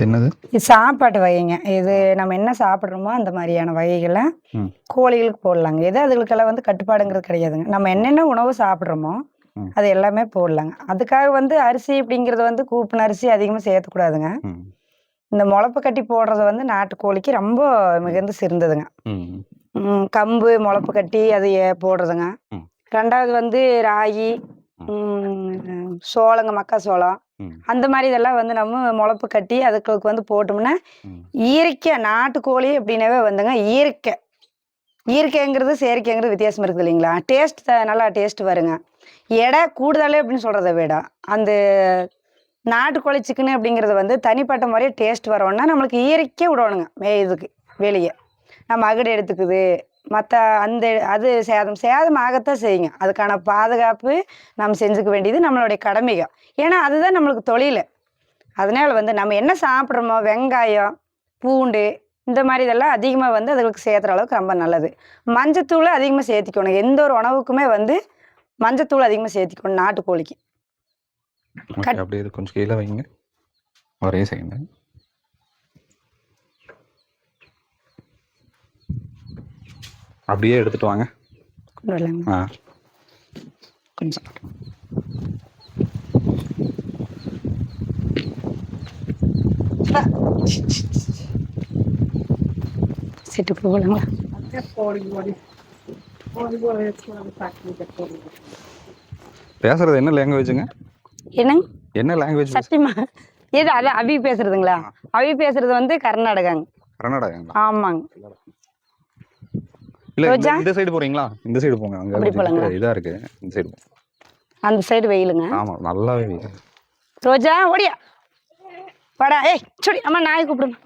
என்னது? இது சாப்பாட்டு வகைங்க. இது நம்ம என்ன சாப்பிட்றோமோ அந்த மாதிரியான வகைகளை. கோழிகளுக்கு போடலாங்க. எது அதுகளுக்கெல்லாம் வந்து கட்டுப்பாடுங்கிறது கிடையாதுங்க. நம்ம என்னென்ன உணவு சாப்பிட்றோமோ. அது எல்லாமே போடலாங்க. அதுக்காக வந்து அரிசி அப்படிங்கிறது வந்து கூப்பின அரிசி அதிகமாக சேர்த்துக்கூடாதுங்க. இந்த முளப்பு கட்டி போடுறது வந்து நாட்டுக்கோழிக்கு ரொம்ப மிகுந்து சிறந்ததுங்க. கம்பு முளப்பு கட்டி அது போடுறதுங்க. ரெண்டாவது வந்து ராகி சோளங்க மக்காசோளம் ம் அந்த மாதிரி இதெல்லாம் வந்து நம்ம முளப்பு கட்டி அதுக்கு வந்து போட்டோம்னா இயற்கை நாட்டுக்கோழி அப்படின்னாவே வந்துங்க இயற்கை. இயற்கைங்கிறது செயற்கைங்கிறது வித்தியாசம் இருக்குது இல்லைங்களா? டேஸ்ட் நல்லா டேஸ்ட் வருங்க எடை கூடுதலே அப்படின்னு சொல்கிறத விட அந்த நாட்டுக்கோழி சிக்கன் அப்படிங்கிறது வந்து தனிப்பட்ட மாதிரியே டேஸ்ட் வரணும்னா நம்மளுக்கு இயற்கை விடணுங்க மே இதுக்கு வெளியே. நம்ம அகடு எடுத்துக்குது மற்ற அந்த அது சேதம் சேதம் ஆகத்தான் செய்யுங்க. அதுக்கான பாதுகாப்பு நம்ம செஞ்சுக்க வேண்டியது நம்மளுடைய கடமைகள். ஏன்னா அதுதான் நம்மளுக்கு தொழில். அதனால் வந்து நம்ம என்ன சாப்பிட்றோமோ வெங்காயம் பூண்டு இந்த மாதிரி இதெல்லாம் அதிகமாக வந்து அதுகளுக்கு சேர்த்துற அளவுக்கு ரொம்ப நல்லது. மஞ்சத்தூள் அதிகமாக சேர்த்திக்கணும். எந்த ஒரு உணவுக்குமே வந்து மஞ்சத்தூள் அதிகமாக சேர்த்திக்கணும் நாட்டுக்கோழிக்கு. அப்படியே கொஞ்சம் கீழே வைங்க. ஒரே செகண்ட் அப்படியே எடுத்துட்டு வாங்க. ஆ. கொஞ்சம் சிட்டு போகலாங்களா? பேசுறது என்ன லாங்குவேஜுங்க என்னங்க? என்ன லாங்குவேஜ் சத்தியமா? இது அது அபி பேசுறதுங்களா? அபி பேசுறது வந்து கர்நாடகாங்க. கர்நாடகாங்களா? ஆமாங்க. இல்ல இந்த- ரோஜா? இந்த சைடு போறீங்களா இந்த சைடு போங்க அங்க? இதா இருக்கு இந்த சைடு அந்த சைடு வெயிலுங்க ஆமா நல்லாவே வெயில். ரோஜா ஓடியா வாடா ஏய் சுடி அம்மா நாய் கூப்பிடுமா